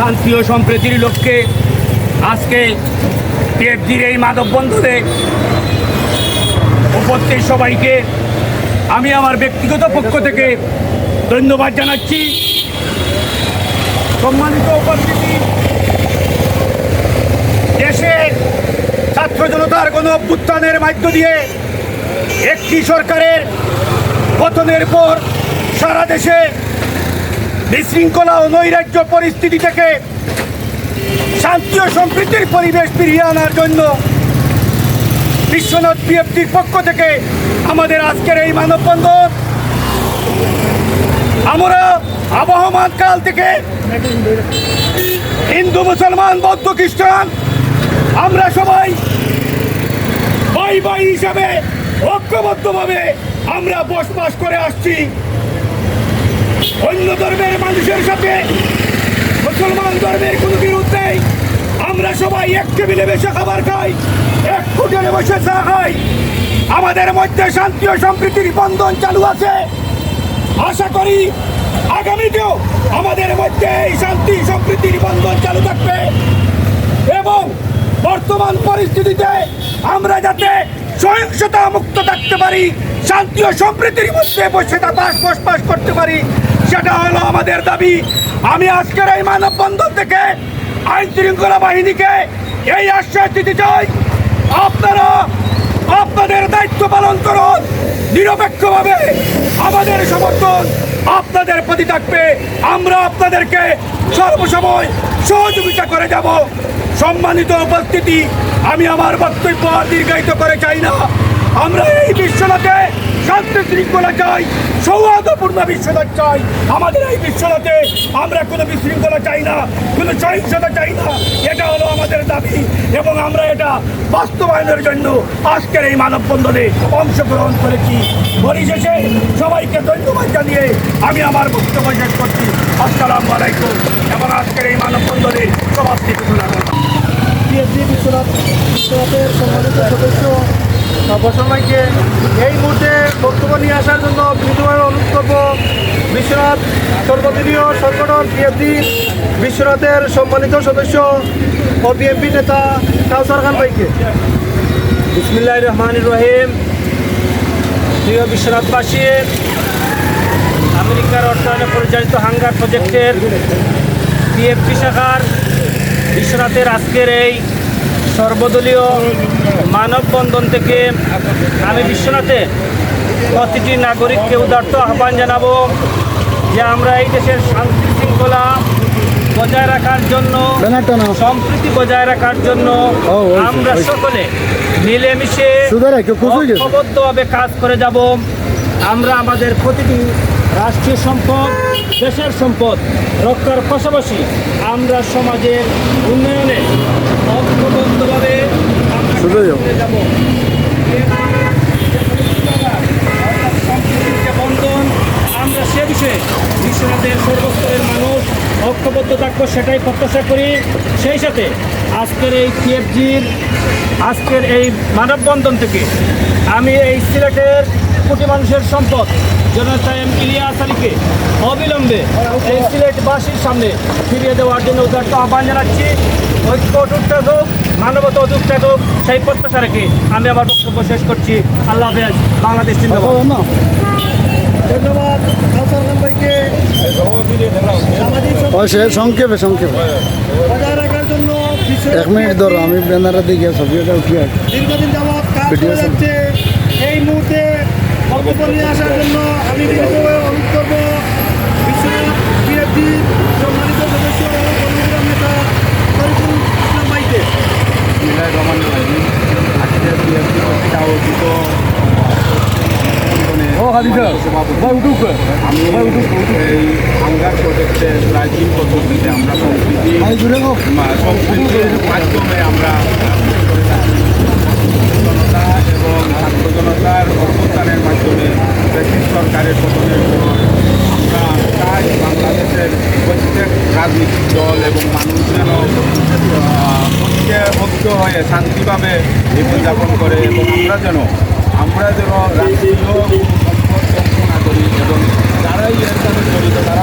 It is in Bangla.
শান্তি ও সম্প্রীতির লক্ষ্যে আজকে টিএফজির এই মাদকবন্ধনে উপস্থিত সবাইকে আমি আমার ব্যক্তিগত পক্ষ থেকে ধন্যবাদ জানাচ্ছি। সম্মানিত উপস্থিতি দেশের ছাত্র জনতার কোনো অভ্যুত্থানের মধ্য দিয়ে একটি সরকারের পতনের পর সারা দেশে বিশৃঙ্খলা ও নৈরাজ্য পরিস্থিতি থেকে শান্তি ও সম্প্রীতির পরিবেশ ফিরিয়ে আনার জন্য বিশ্বনাথ বিএফটির পক্ষ থেকে আমাদের আজকের এই মানববন্ধন। আমরা আবহমান কাল থেকে হিন্দু, মুসলমান, বৌদ্ধ, খ্রিস্টান, আমরা সবাই ভাই ভাই হিসাবে ঐক্যবদ্ধভাবে আমরা বসবাস করে আসছি। অন্য ধর্মের মানুষের সাথে মুসলমান ধর্মের কোনো বিরোধ আমরা সবাই এক টেবিলে বসে খাবার খাই, এক হোটেলে বসে চা খাই। আমাদের মধ্যে শান্তি ও সম্প্রীতির বন্ধন চালু আছে। আশা করি আগামীতেও আমাদের মধ্যে এই শান্তি, সম্প্রীতির বন্ধন চালু থাকবে। এবং বর্তমান পরিস্থিতিতে আমরা যাতে সহিংসতা মুক্ত থাকতে পারি, শান্তি ও সম্প্রীতির মধ্যে বসে তা বাস বসবাস করতে পারি সেটা হলো আমাদের দাবি। আমি আজকের এই মানববন্ধন থেকে আইন শৃঙ্খলা বাহিনীকে এই আশ্বাস দিতে চাই। আপনারা আপনাদের দায়িত্ব পালন করুন, নিরপেক্ষভাবে আমাদের সমর্থন আপনাদের প্রতি থাকবে। আমরা আপনাদেরকে সর্বসময় সহযোগিতা করে যাব। সম্মানিত উপস্থিতি, আমি আমার বক্তব্য দীর্ঘায়িত করে চাই না। আমরা এই বিশ্বনাথে শান্তি শৃঙ্খলা চাই, সৌহার্দ্যপূর্ণ বিশ্বনাথ চাই। আমাদের এই বিশ্বনাথে আমরা কোনো বিশৃঙ্খলা চাই না, কোনো সহিংসতা চাই না। এটা হলো আমাদের দাবি এবং আমরা এটা বাস্তবায়নের জন্য আজকের এই মানববন্ধনে অংশগ্রহণ করেছি। পরিশেষে সবাইকে ধন্যবাদ জানিয়ে আমি আমার বক্তব্য শেষ করছি। আসসালাম আলাইকুম এবং আজকের এই মানববন্ধনে সমাপ্তি ঘোষণা পিএসজি বিশ্বনাথ বিশ্বনাথের সম্মানিত সদস্য বসমাইকে এই মুহূর্তে বক্তব্য নিয়ে আসার জন্য বিনীতভাবে অনুরোধ বিশ্বনাথ সর্বদলীয় সংগঠন পিএফডি বিশ্বনাথের সম্মানিত সদস্য ও বিএনপি নেতা কাউসার খান ভাইকে। বিসমিল্লাহ রহমান রহিম। প্রিয় বিশ্বনাথবাসী, আমেরিকার অর্থায়নে পরিচালিত হাঙ্গার প্রজেক্টের পিএফপি শাখার বিশ্বনাথের আজকের এই সর্বদলীয় মানববন্ধন থেকে আমি বিশ্বনাথে প্রতিটি নাগরিককে উদার্ত আহ্বান জানাব যে আমরা এই দেশের শান্তি শৃঙ্খলা বজায় রাখার জন্য সম্প্রীতি বজায় রাখার জন্য আমরা সকলে মিলেমিশে? ঐক্যবদ্ধভাবে কাজ করে যাব। আমরা আমাদের প্রতিটি রাষ্ট্রীয় সম্পদ দেশের সম্পদ রক্ষার পাশাপাশি আমরা সমাজের উন্নয়নে ঐক্যবদ্ধভাবে আমরা যাব। বন্ধন আমরা সে বিষয়ে বিশ্বনাথের সর্বস্তরের মানুষ ঐক্যবদ্ধ থাকব সেটাই প্রত্যাশা করি। সেই সাথে আজকের এই পিএফজির আজকের এই মানববন্ধন থেকে আমি এই সিলেটের কোটি মানুষের সম্পদ জনতা এম ইলিয়াস আলীকে অবিলম্বে এই সিলেটবাসীর সামনে ফিরিয়ে দেওয়ার জন্য উদার্ত আহ্বান জানাচ্ছি। ঐক্য অটুট থাকুক মানবতা অটুট থাকুক সেই প্রত্যাশা রেখে আমি আমার বক্তব্য শেষ করছি। আল্লাহ হাফেজ বাংলাদেশ ধন্যবাদ ভাইকে। সংক্ষেপে সংক্ষেপে। বজায় রাখার জন্য এক মিনিট ধরো আমি ব্যানারে দিকে ছবিটা দীর্ঘদিন কাজ করে এই মুহূর্তে বক্তব্য নিয়ে আসার জন্য আমি অনুরোধ করব বিশ্বনাথ বিএফডি সম্মানিত সদস্য ও কর্মীগ্রাম নেতা তরিকুল ইসলাম ভাইকে। বিসমুল্লাহির রহমানির রহিম। আজকের বিএনপি কর্তৃক আয়োজিত আমি এই হাঙ্গার প্রজেক্টের আমরা মা- সম্প্রীতির মাধ্যমে আমরা এবং ছাত্র জনতার অভ্যুত্থানের মাধ্যমে ব্রিটিশ সরকারের পতনের পর আমরা চাই বাংলাদেশের প্রত্যেক রাজনৈতিক দল এবং মানুষ যেন ঐক্যে হয়ে শান্তিভাবে জীবনযাপন করে এবং আমরা যেন আমরা যেন রাষ্ট্রীয় সম্পদ না করি এবং যারাই এর সাথে জড়িত, তারা